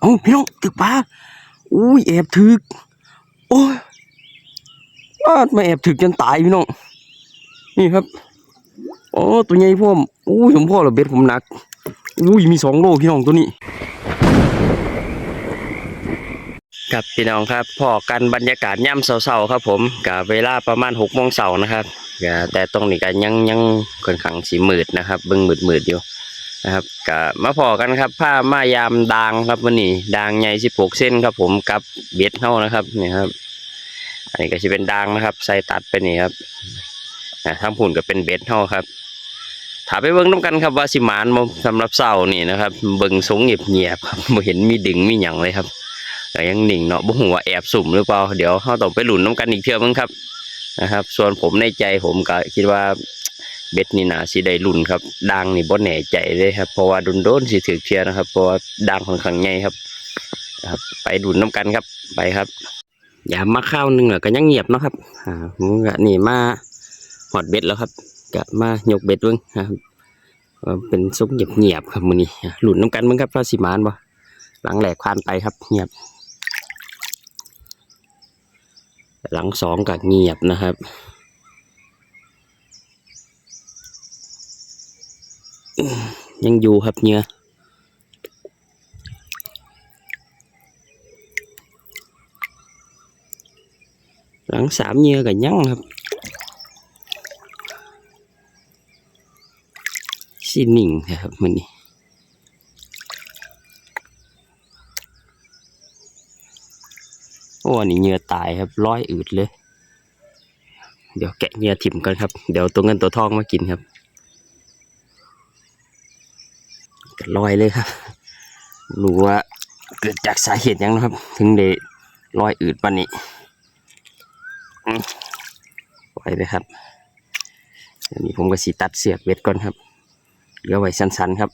เอาพี่น้องตึกปลาอุ้ยแอบถึก โอ้ยว่าดมาแอบถึกจนตายพี่น้อง นี่ครับโอ้ตัวใหญ่พ่อมอุ้ยผมพ่อเหรอเบ็ดผมหนักอุ้ยมีสองโลพี่น้องตัวนี้ ครับพี่น้องครับพอกันบรรยากาศย่ำเสาๆครับ ผมกับเวลาประมาณหกโมงเสาร์นะครับแต่ตรงนี้ก็ยังยังค่อนข้างสีมืดนะครับเบิ่งมืดมืดอยู่ นะครับก็มาพอกันครับผ้ามายามดางครับวันนี้ดางใหญ่สิบหกเส้นครับ ผมกับเบ็ดเท่านะครับนี่ครับ อันนี้ก็จะเป็นดางนะครับ ใส่ตัดไปนี่ครับอ่าทั้งผุ่นก็เป็นเบ็ดเท่าครับถามไปเบิ้งน้ำกันครับว่าสิมานบ่สำหรับเสาร์นี่นะครับเบิ้งสงเงียบเงียบครับบ่เห็นมีดึงมีหยังเลยครับก็ยังหนิงเนาะบ่ฮู้ว่าแอบสุ่มหรือเปล่าเดี๋ยวเราต้องไปหลุนน้ำกันอีกเทื่อมึงครับนะครับ ส่วนผมในใจผมก็คิดว่า เบ็ดนี่นาสิได้ลุ่นครับดังนี่บ่แน่ใจเลยครับเพราะว่าโดนโดนสิถือเทียนะครับ เพราะว่าดังค่อนข้างใหญ่ครับครับไปหลุนน้ำกันครับไปครับ อย่ามาข้าวหนึงแล้วก็ยังเงียบนะครับอ่าผมก็นี่มาหอดเบ็ดแล้วครับก็มายกเบ็ดเบิ่งครับเป็นซุกเงียบๆครับมือนี้อ่หลุนน้ำกันมึงครับว่าสิมานบ่หลังแหลกควานไปครับ เงียบ หลังสองก็เงียบนะครับ ยังอยู่ครับเนื้อหลังสามเนื้อก็ยังครับสินิ่งครับมันนี่โอ้อันนี่เนื้อตายครับร้อยอืดเลย เดี๋ยวแกะเนื้อถิ่มกันครับ เดี๋ยวตัวเงินตัวทองมากินครับ ก็ ลอยเลยครับรู้ว่าเกิดจากสาเหตุยังนะครับ ถึงได้ลอยอืดปานนี้ปล่อยเลยครับเดี๋ยวนี้ผมก็สีตัดเสือกเบ็ดก่อนครับเหลือไว้สั้นๆครับ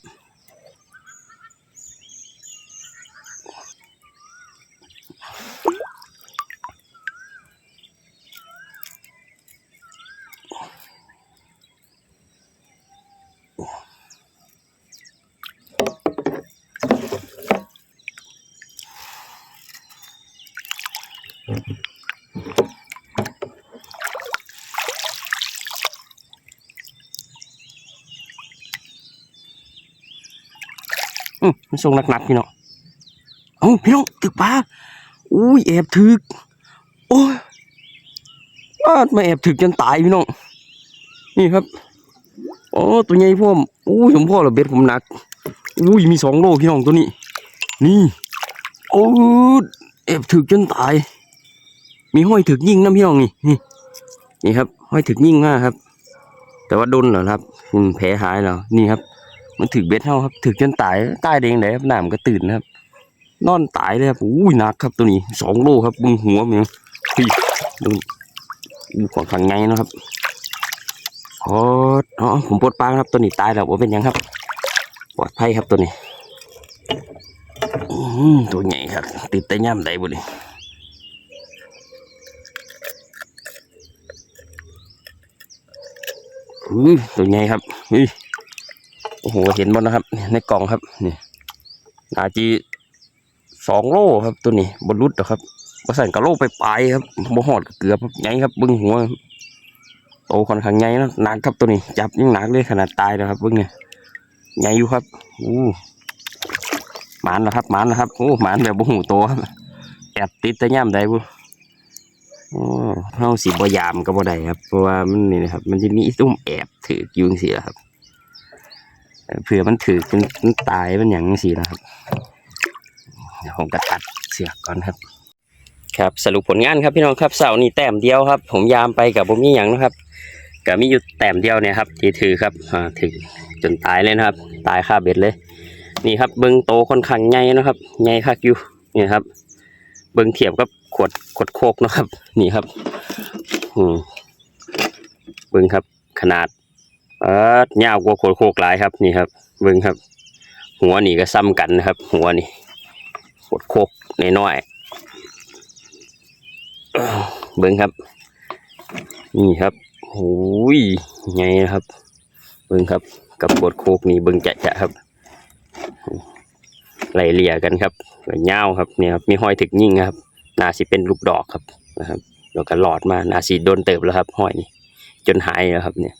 อืมมันส่งหนักๆพี่น้องเอ้าพี่น้องตึกปลาอุ้ยแอบถึก โอ้ยว่าดมาแอบถึกจนตายพี่น้อง นี่ครับโอ้ตัวใหญ่พ่อมอุ้ยผมพ่อเหรอเบ็ดผมหนัก อุ้ยมีสองโลพี่น้องตัวนี้ นี่ โอ้แอบถึกจนตาย มีห้อยถึกยิ่งนะพี่น้องนี่นี่นี่ครับ ห้อยถึกยิ่งมากครับ แต่ว่าโดนเหรอครับอืมแผลหายแล้วนี่ครับ มันถึกเบ็ดเท่าครับ ถึกจนตายตายเด้งเลยครับน้ำก็ตื่นนะครับ นอนตายเลยครับอุ้ยหนักครับตัวนี้สองโลครับบึงหัวมันพี่ดูอู้ของขังไงนะครับอ๋ออ๋อผมปลดปลาครับตัวนี้ตายแล้วว่าเป็นยังครับ ปลอดภัยครับตัวนี้อืมตัวใหญ่ครับ ติดแต่ย่ำได้บ่นี่ อุ้ยตัวใหญ่ครับอุ้ยโอ้โหเห็นบนนะครับ ในกล่องครับนี่นาจีสองโลครับตัวนี้บนรุดนะครับบสั่นกับโลไปปลายครับบ่หอดเกือบใหญ่ครับบึ้งหัวโตค่อนข้างใหญ่นะหนักครับตัวนี้ จับยังหนักเลยขนาดตายแล้วครับบึ้งเนี่ยใหญ่อยู่ครับอู้หมานแล้วครับหมานแล้วครับโอ้หมานแบบบ่หูโตครับแอบติดแต่ย่ำได้บุ โอ้เฮาสีบ่ยามก็บ่ได้ครับ เพราะว่ามันนี่นะครับ มันจะมีตุ้มแอบถือยู่งซี่แหละครับเผื่อมันถือจนมันตายมันอย่างนี้สินะครับเดี๋ยวผมก็ตัดเสือกก่อนครับ ครับสรุปผลงานครับพี่น้องครับเสานี้แต้มเดียวครับ ผมยามไปกับผมมีอย่างนะครับก็มีอยู่แต้มเดียวเนี่ยครับที่ถือครับอ่าถือจนตายเลยนะครับ ตายคาเบ็ดเลย นี่ครับเบิ้งโตค่อนข้างใหญ่นะครับใหญ่คักอยู่นี่ครับ เบิ้งเทียบกับ ขวดขวดโคกนะครับ นี่ครับ อืมเบิ้งครับ ขนาดเออยาวกว่าโคโคกหลายครับ นี่ครับเบิ่งครับ หัวนี่ก็ซ้ำกันนะครับ หัวนี่โคตรโคกน้อยๆเบิ่งครับ นี่ครับโอ้ยไงนะครับ เบิ่งครับ กับโคตรโคกนี่เบิ่งจะจะครับไล่เลี่ยกันครับเงาวครับเนี่ยครับมีห้อยถึกยิ่งครับ นาสิเป็นลูกดอกครับนะครับแล้วก็หลอดมานาสิโดนเติบแล้วครับห้อยนี่จนหายแล้วครับเนี่ย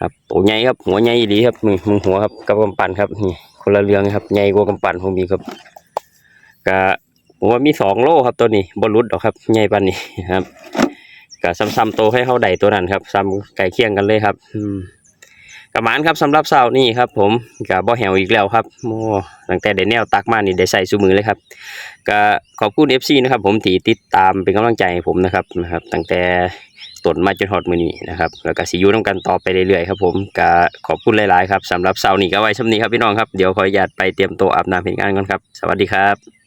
ครับตัวใหญ่ครับหัวใหญ่ดีครับนี่มึงหัวครับกับกำปั้นครับนี่คนละเรื่องครับใหญ่กว่ากำปั้นผมมีครับก็ผมว่ามีสองโลครับตัวนี้บอลุดหรอกครับใหญ่ปันนี้ครับก็ซ้ำๆโตให้เข้าใดตัวนั้นครับซ้ำไก่เคียงกันเลยครับ อืม กระหมานครับสำหรับเสาร์นี้ครับ ผมกับบ่อแหวอีกแล้วครับโอ้ตั้งแต่ได้แนวตักมานี่ได้ใส่สูมือเลยครับก็ขอบคุณ FC นะครับ ผมที่ติดตามเป็นกำลังใจให้ผมนะครับนะครับ ตั้งแต่ต้นมาจนฮอดมือนี้นะครับแล้วก็สิอยู่นํกันต่อไปเรื่อยๆครับผมก็ขอบคุณหลายๆครับสำหรับเสาร์นี้ก็ไว้ช่ำนี้ครับพี่น้องครับเดี๋ยวขออนุญาตไปเตรียมตัวอาบน้ำเห็นงานก่อนครับ สวัสดีครับ